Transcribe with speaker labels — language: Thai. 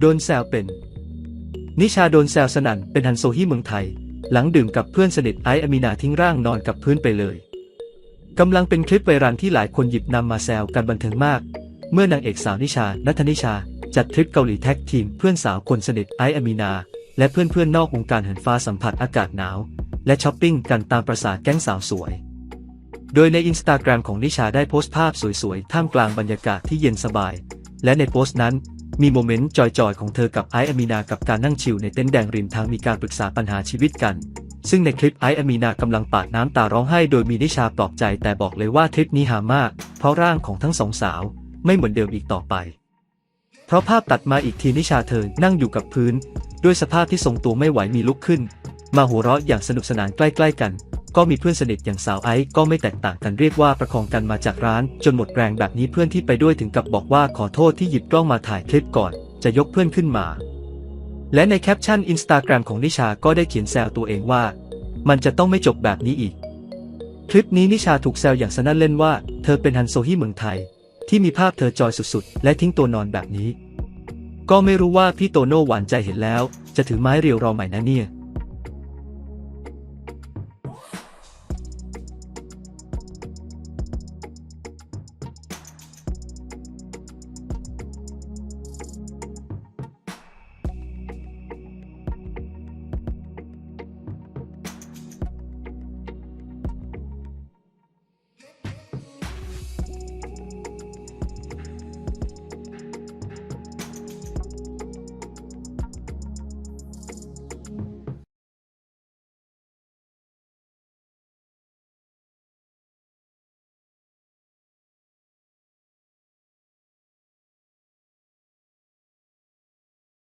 Speaker 1: โดนแซวเป็น นิชาโดนแซวสนั่นเป็นฮันโซฮีเมืองไทย หลังดื่มกับเพื่อนสนิทไออามีนาทิ้งร่างนอนกับพื้นไปเลยกำลังเป็นคลิปไวรัลที่หลายคนหยิบนำมาแซวกันบันเทิงมาก เมื่อนางเอกสาวนิชา นัทนิชา จัดทริปเกาหลีแท็กทีมเพื่อนสาวคนสนิทไออามีนา และเพื่อนเพื่อนนอกวงการเหินฟ้าสัมผัสอากาศหนาว และช้อปปิ้งกันตามประสาแก๊งสาวสวยโดยในอินสตาแกรมของนิชาได้โพสต์ภาพสวยๆ ท่ามกลางบรรยากาศที่เย็นสบาย และในโพสต์นั้น มีโมเมนต์จอยๆ ของเธอกับไออามีนากับการนั่งชิลในเต็นท์แดงริมทางมีการปรึกษาปัญหาชีวิตกัน ซึ่งในคลิปไออามีนากำลังปาดน้ำตาร้องไห้โดยมีนิชาปลอบใจแต่บอกเลยว่าทริปนี้หามาก เพราะร่างของทั้งสองสาว ไม่เหมือนเดิมอีกต่อไป เพราะภาพตัดมาอีกทีนิชาเธอนั่งอยู่กับพื้น ด้วยสภาพที่ทรงตัวไม่ไหวมีลุกขึ้น มาหัวเราะอย่างสนุกสนานใกล้ ๆ กัน ก็มีเพื่อนสนิทอย่างสาวไอซ์ก็ไม่แตกต่างกันเรียกว่าประคองกันมาจากร้าน จนหมดแรงแบบนี้เพื่อนที่ไปด้วยถึงกับบอกว่าขอโทษที่หยิบกล้องมาถ่ายคลิปก่อน จะยกเพื่อนขึ้นมา และในแคปชั่นอินสตาแกรมของนิชาก็ได้เขียนแซวตัวเองว่า มันจะต้องไม่จบแบบนี้อีก คลิปนี้นิชาถูกแซวอย่างสนั่นเล่นว่า เธอเป็นฮันโซฮีเมืองไทย ที่มีภาพเธอจอยสุดๆ และทิ้งตัวนอนแบบนี้ ก็ไม่รู้ว่าพี่โตโน่หวานใจเห็นแล้ว จะถือไม้เรียวรอใหม่นะเนี่ย